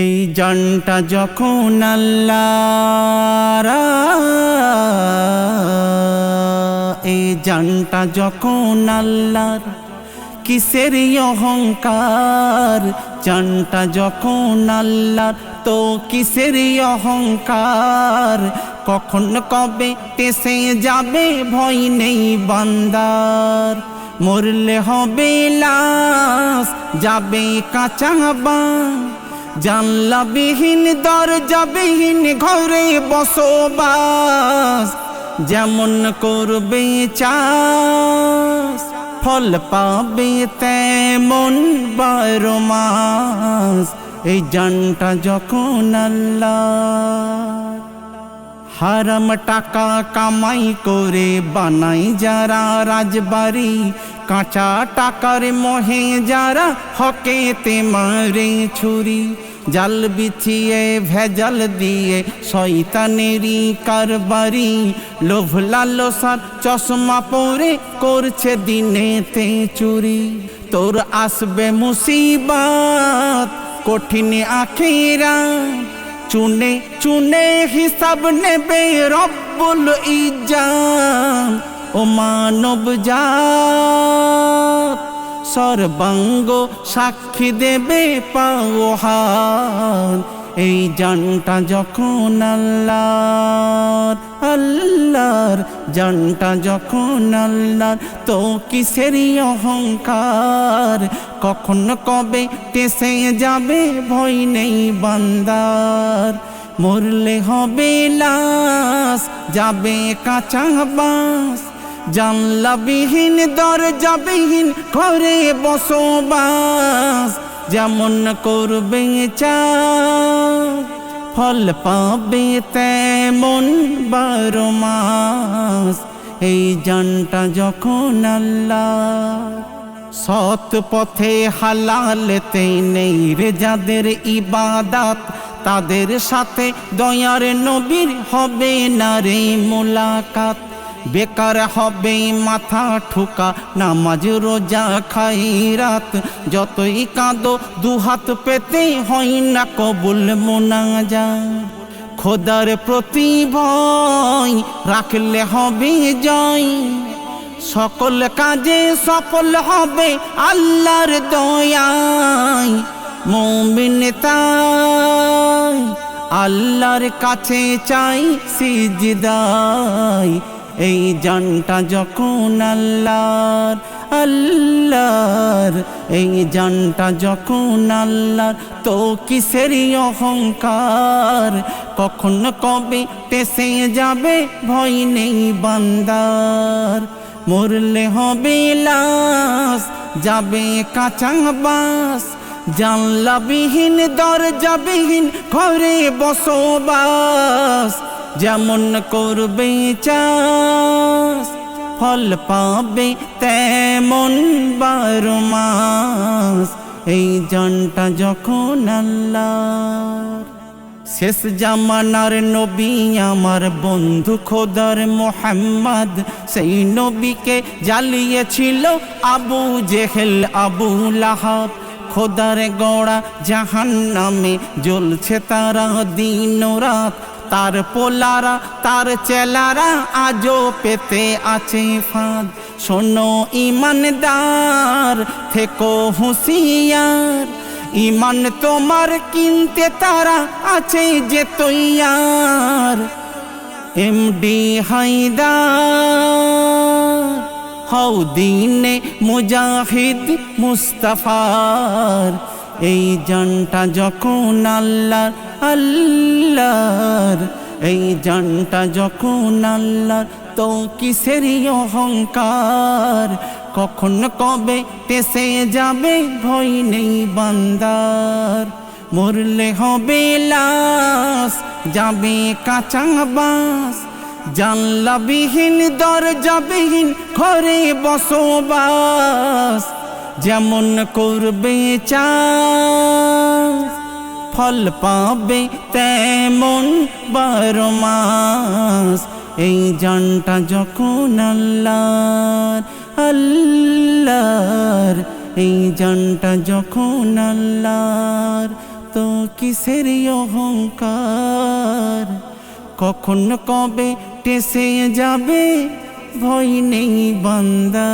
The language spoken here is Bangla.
এই জনটা যখন আল্লাহ এই জনটা যখন আল্লাহর, কিসের অহংকার? জনটা যখন আল্লাহর, তো কিসের অহংকার? কখন কবে তেসে যাবে ভয় নেই বান্দার। মরলে হবে লাশ, যাবে কাঁচা বান জানলাবিহীন, দরজাবিহীন ঘরে বসবাস, যেমন করবে চাষ, ফল পাবে তেমন বারো মাস। এই জানটা যখন আল্লাহ হারাম টাকা কামাই করে বানাই যারা রাজবাড়ি কাঁচা টাকার মোহে যারা হকেতে মারে ছুরি, জাল বিছিয়ে, ভেজাল দিয়ে শয়তানেরই কারবারি। লোভ লালসার চশমা পরে করছে দিনেতে চুরি। তোর আসবে মুসিবাত, কঠিন আখেরা। চুনে চুনে হিসাব নেবে রব্বুল ইজান ও মানব জাত, সর্বাঙ্গ সাক্ষী দেবে পাওহান এই জানটা যখন আল্লাহর আল্লাহর জানটা যখন আল্লাহর, তো কিসেরই অহংকার? কখন কবে টেসে যাবে ভয় নেই বান্দার। মরলে হবে লাশ, যাবে কাঁচা বাস জানলাবিহীন, দরজাবিহীন ঘরে বসবাস। যেমন করবে ফল পাবে তেমন বারো মাস। এই জানটা যখন আল্লাহ সৎ পথে হালালতে নেই রে যাদের ইবাদাত। তাদের সাথে দয়ার নবীর হবে না রে মোলাকাত। বেকার হবে, মাথা ঠুকা, নামাজ, রোজা খাই, রাত যতই কাঁদো, দুহাত পেতে হয় না, কবুল মোনাজা খোদার প্রতি ভয় রাখলে হবে জয়। সকল কাজে সফল হবে আল্লাহর দয়ায় মমিন তাই আল্লাহর কাছে চাই সিজদাই। এই জানটা যখন আল্লাহর আল্লাহর, এই জানটা যখন আল্লাহর, তো কিসেরই অহংকার? কখন কবে টেসে যাবে, ভয় নেই বান্দার। মরলে হবে লাশ, যাবে কাঁচা বাস জানলাবিহীন, দরজাবিহীন, ঘরে বসবাস। যেমন করবে চাষ, ফল পাবে তেমন বারো মাস। এই জনটা যখন আল্লাহর শেষ জামানার নবী, আমার বন্ধু খোদার মোহাম্মদ, সেই নবীকে জ্বালিয়েছিল আবু জেহেল, আবু লাহাব। খোদার গড়া জাহান নামে জ্বলছে তারা দিন রাত তার পোলারা, তার চেলারা আজও পেতে আছে ফাঁদ। শোনো ইমানদার, থেকো হুঁশিয়ার। ইমান তোমার কিনতে তারা আছে যে তৈয়ার। এমডি হাইদার হও দিনে মুজাহিদ মুস্তাফার। এই জানটা যখন আল্লাহর আল্লাহর। এই জানটা যখন আল্লাহর, তো কিসেরই অহংকার? কখন কবে টেসে যাবে ভয় নেই বান্দার। মরলে হবে লাশ, যাবে কাঁচা বাস জানলাবিহীন, দরজাবিহীন, ঘরে বসবাস। যেমন করবে চাষ, ফল পাবে তেমন বারো মাস। এই জানটা যখন আল্লাহর আল্লাহর, এই জানটা যখন আল্লাহর, তো কিসের অহংকার? কখন কবে টেসে যাবে, ভয় নেই বান্দা।